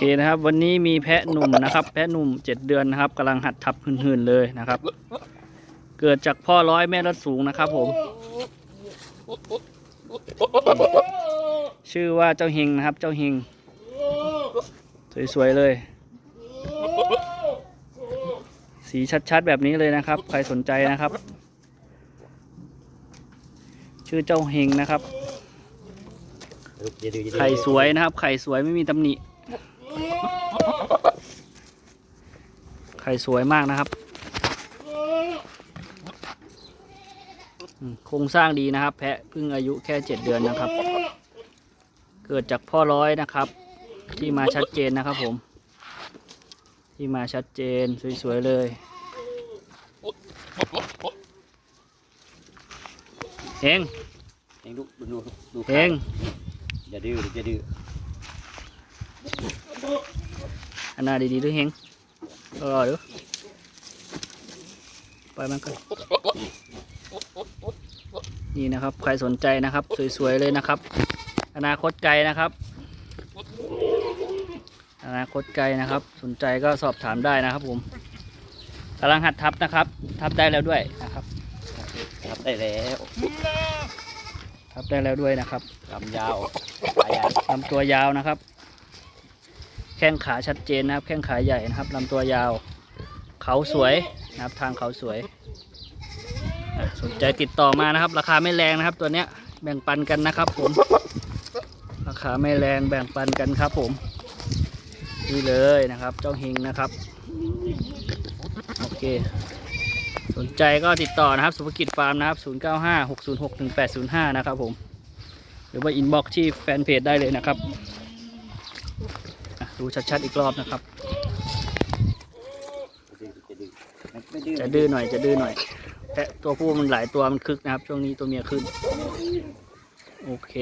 เคนะครับ วันนี้มีแพะหนุ่มนะครับ แพะหนุ่มเจ็ดเดือนนะครับกำลังหัดทับหืนๆเลยนะครับ เกิดจากพ่อร้อยแม่รถสูงนะครับผม ชื่อว่าเจ้าเฮงนะครับ เจ้าเฮงสวยๆเลย สีชัดๆแบบนี้เลยนะครับ ใครสนใจนะครับ ชื่อเจ้าเฮงนะครับไข่สวยนะครับ ไข่สวยไม่มีตำหนิ ไข่สวยมากนะครับอืมโครงสร้างดีนะครับ แพะเพิ่งอายุแค่เจ็ดเดือนนะครับ เกิดจากพ่อร้อยนะครับ ที่มาชัดเจนนะครับผม ที่มาชัดเจนสวยๆเลยเฮงเองดูดูดูดูเฮงอย่าดื้ออย่าดื้อ อันนาดีๆด้วยเฮงรอๆดูไปมันก่อนนี่นะครับ ใครสนใจนะครับ สวยๆเลยนะครับ อนาคตไกลนะครับ อนาคตไกลนะครับ สนใจก็สอบถามได้นะครับ ผมกำลังหัดทับนะครับ ทับได้แล้วด้วยนะครับ ทับได้แล้วทับได้แล้วด้วยนะครับลำยาวปลายยาวลำตัวยาวนะครับ แข้งขาชัดเจนนะครับ แข้งขาใหญ่นะครับลำตัวยาว เขาสวยนะครับ ทางเขาสวยสนใจติดต่อมานะครับ ราคาไม่แรงนะครับ ตัวเนี้ยแบ่งปันกันนะครับผม ราคาไม่แรงแบ่งปันกันครับผมนี่เลยนะครับ เจ้าเฮงนะครับโอเค สนใจก็ติดต่อนะครับ สุภกิจฟาร์มนะครับ 095 606 1805 นะครับผม หรือว่าอินบ็อกซ์ที่แฟนเพจได้เลยนะครับ ดูชัดๆอีกรอบนะครับ จะดื้อหน่อยจะดื้อหน่อยแตะตัวผู้มันหลายตัวมันคึกนะครับ ช่วงนี้ตัวเมียขึ้น โอเค